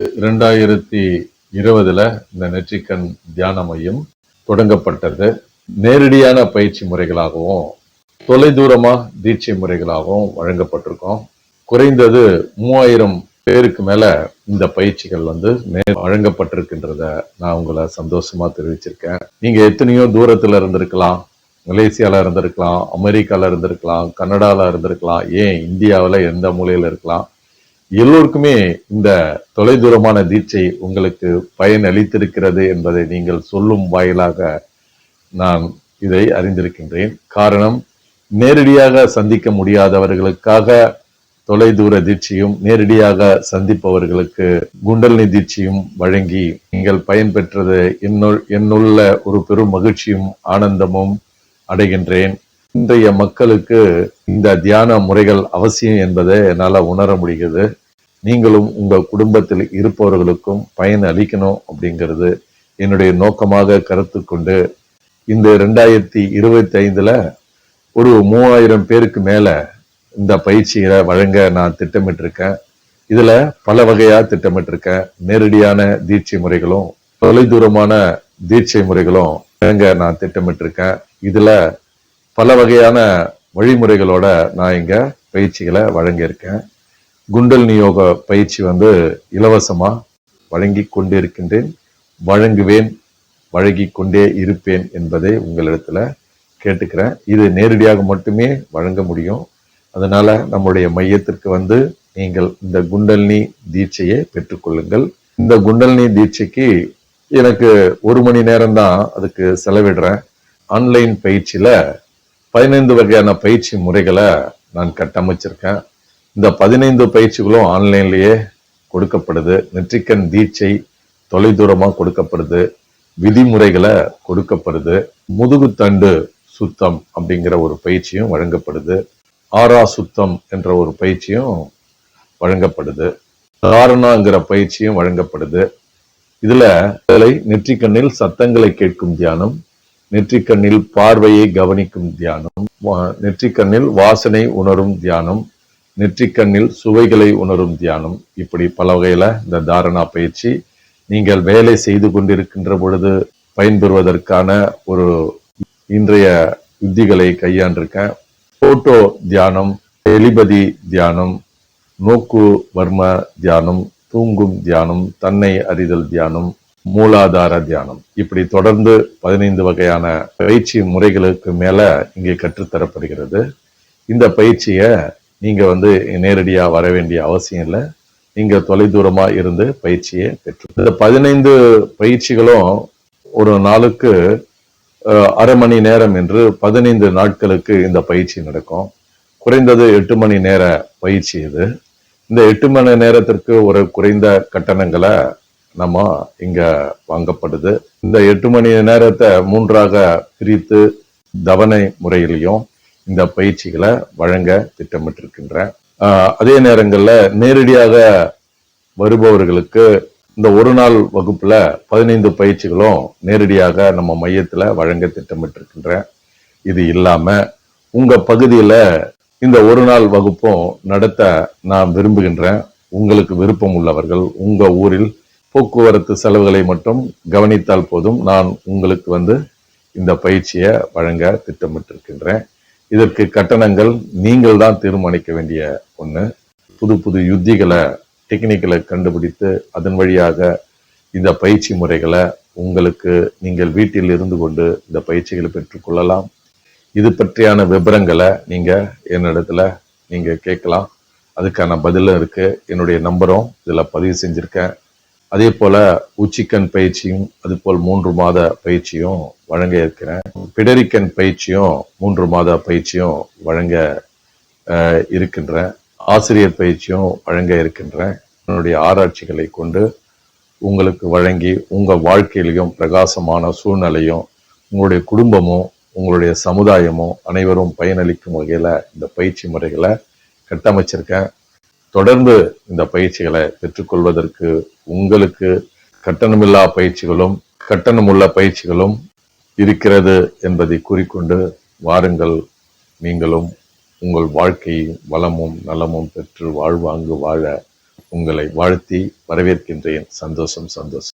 இரண்டாயிரத்தி இருபதுல இந்த நெற்றிக்கண் தியான மையம் தொடங்கப்பட்டது. நேரடியான பயிற்சி முறைகளாகவும் தொலைதூரமா தீட்சை முறைகளாகவும் வழங்கப்பட்டிருக்கோம். குறைந்தது மூவாயிரம் பேருக்கு மேல இந்த பயிற்சிகள் வந்து வழங்கப்பட்டிருக்கின்றத நான் உங்களை சந்தோஷமா தெரிவிச்சிருக்கேன். நீங்க எத்தனையோ தூரத்துல இருந்திருக்கலாம் மலேசியால இருந்திருக்கலாம் அமெரிக்கால இருந்திருக்கலாம் கனடால இருந்திருக்கலாம் ஏன் இந்தியாவில் எந்த மூலையில இருக்கலாம் எல்லோருக்குமே இந்த தொலைதூரமான தீட்சை உங்களுக்கு பயன் அளித்திருக்கிறது என்பதை நீங்கள் சொல்லும் வாயிலாக நான் இதை அறிந்திருக்கின்றேன். காரணம் நேரடியாக சந்திக்க முடியாதவர்களுக்காக தொலைதூர தீட்சையும் நேரடியாக சந்திப்பவர்களுக்கு குண்டலினி தீட்சையும் வழங்கி நீங்கள் பயன்பெற்றது என்னுள் என்னுள்ள ஒரு பெரும் மகிழ்ச்சியும் ஆனந்தமும் அடைகின்றேன். இன்றைய மக்களுக்கு இந்த தியான முறைகள் அவசியம் என்பதை என்னால் உணர முடிகிறது. நீங்களும் உங்கள் குடும்பத்தில் இருப்பவர்களுக்கும் பயன் அளிக்கணும் அப்படிங்கிறது என்னுடைய நோக்கமாக கருத்து கொண்டு இந்த ரெண்டாயிரத்தி இருபத்தி ஐந்துல ஒரு மூவாயிரம் பேருக்கு மேல இந்த பயிற்சிகளை வழங்க நான் திட்டமிட்டிருக்கேன். இதுல பல வகையா திட்டமிட்டிருக்கேன். நேரடியான தீட்சை முறைகளும் தொலைதூரமான தீட்சை முறைகளும் வழங்க நான் திட்டமிட்டிருக்கேன். இதுல பல வகையான வழிமுறைகளோட நான் இங்கே பயிற்சிகளை வழங்கியிருக்கேன். குண்டல் நியோக பயிற்சி வந்து இலவசமாக வழங்கி கொண்டிருக்கின்றேன். வழங்குவேன் வழங்கி கொண்டே இருப்பேன் என்பதை உங்களிடத்துல கேட்டுக்கிறேன். இது நேரடியாக மட்டுமே வழங்க முடியும். அதனால நம்முடைய மையத்திற்கு வந்து நீங்கள் இந்த குண்டல்னி தீட்சையை பெற்றுக்கொள்ளுங்கள் இந்த குண்டல்னி தீட்சைக்கு எனக்கு ஒரு மணி நேரம் தான் அதுக்கு செலவிடுறேன். ஆன்லைன் பயிற்சியில் பதினைந்து வகையான பயிற்சி முறைகளை நான் கட்டமைச்சிருக்கேன். இந்த பதினைந்து பயிற்சிகளும் ஆன்லைன்லேயே கொடுக்கப்படுது. நெற்றிக்கண் தீட்சை தொலைதூரமாக கொடுக்கப்படுது. விதிமுறைகளை கொடுக்கப்படுது. முதுகுத்தண்டு சுத்தம் அப்படிங்கிற ஒரு பயிற்சியும் வழங்கப்படுது. ஆறா சுத்தம் என்ற ஒரு பயிற்சியும் வழங்கப்படுது. தாரணாங்கிற பயிற்சியும் வழங்கப்படுது. இதுல நெற்றிக்கண்ணில் சத்தங்களை கேட்கும் தியானம் நெற்றிக்கண்ணில் பார்வையை கவனிக்கும் தியானம் நெற்றிக்கண்ணில் வாசனை உணரும் தியானம் நெற்றிக்கண்ணில் சுவைகளை உணரும் தியானம். இப்படி பல வகையில் இந்த தாரணா பயிற்சி நீங்கள் வேலை செய்து கொண்டிருக்கின்ற பொழுது பயன்பெறுவதற்கான ஒரு இன்றைய யுத்திகளை கையாண்டிருக்கேன். போட்டோ தியானம் எலிபதி தியானம் நோக்கு வர்ம தியானம் தூங்கும் தியானம் தன்னை அறிதல் தியானம் மூலாதார தியானம். இப்படி தொடர்ந்து பதினைந்து வகையான பயிற்சி முறைகளுக்கு மேல இங்கே கற்றுத்தரப்படுகிறது. இந்த பயிற்சியை நீங்க வந்து நேரடியாக வர வேண்டிய அவசியம் இல்லை. நீங்க தொலைதூரமா இருந்து பயிற்சியை பெற்று. இந்த பதினைந்து பயிற்சிகளும் ஒரு நாளுக்கு அரை மணி நேரம் என்று பதினைந்து நாட்களுக்கு இந்த பயிற்சி நடக்கும். குறைந்தது எட்டு மணி நேர பயிற்சி இது. இந்த எட்டு மணி நேரத்திற்கு ஒரு குறைந்த கட்டணங்களை நம்ம இங்க வாங்கப்படுது. இந்த எட்டு மணி நேரத்தை மூன்றாக பிரித்து தவணை முறையிலையும் இந்த பயிற்சிகளை வழங்க திட்டமிட்டிருக்கின்றேன் அதே நேரங்களில் நேரடியாக வருபவர்களுக்கு இந்த ஒரு நாள் வகுப்புல பதினைந்து பயிற்சிகளும் நேரடியாக நம்ம மையத்துல வழங்க திட்டமிட்டிருக்கின்றேன் இது இல்லாம உங்க பகுதியில இந்த ஒரு நாள் வகுப்பும் நடத்த நான் விரும்புகின்றேன். உங்களுக்கு விருப்பம் உள்ளவர்கள் உங்க ஊரில் போக்குவரத்து செலவுகளை மட்டும் கவனித்தால் போதும். நான் உங்களுக்கு வந்து இந்த பயிற்சியை வழங்க திட்டமிட்டிருக்கின்றேன். இதற்கு கட்டணங்கள் நீங்கள் தான் தீர்மானிக்க வேண்டிய ஒன்று புது புது யுத்திகளை டெக்னிக்கலை கண்டுபிடித்து அதன் வழியாக இந்த பயிற்சி முறைகளை உங்களுக்கு நீங்கள் வீட்டில் இருந்து கொண்டு இந்த பயிற்சிகளை பெற்றுக்கொள்ளலாம் இது பற்றியான விவரங்களை நீங்கள் என்னிடத்துல நீங்கள் கேட்கலாம். அதுக்கான பதிலும் இருக்குது என்னுடைய நம்பரும் இதில் பதிவு செஞ்சுருக்கேன். அதே போல உச்சிக்கண் பயிற்சியும் அது போல் மூன்று மாத பயிற்சியும் வழங்க இருக்கிறேன். பிடரிக்கண் பயிற்சியும் மூன்று மாத பயிற்சியும் வழங்க இருக்கின்றேன். ஆசிரியர் பயிற்சியும் வழங்க இருக்கின்றேன். என்னுடைய ஆராய்ச்சிகளை கொண்டு உங்களுக்கு வழங்கி உங்கள் வாழ்க்கையிலையும் பிரகாசமான சூழ்நிலையும் உங்களுடைய குடும்பமும் உங்களுடைய சமுதாயமும் அனைவரும் பயனளிக்கும் வகையில் இந்த பயிற்சி முறைகளை கட்டமைச்சிருக்கேன். தொடர்ந்து இந்த பயிற்சிகளை பெற்றுக்கொள்வதற்கு உங்களுக்கு கட்டணமில்லா பயிற்சிகளும் கட்டணமுள்ள பயிற்சிகளும் இருக்கிறது என்பதை கூறிக்கொண்டு வாருங்கள். நீங்களும் உங்கள் வாழ்க்கையும் வளமும் நலமும் பெற்று வாழ்வாங்கு வாழ உங்களை வாழ்த்தி வரவேற்கின்றேன். சந்தோஷம் சந்தோஷம்.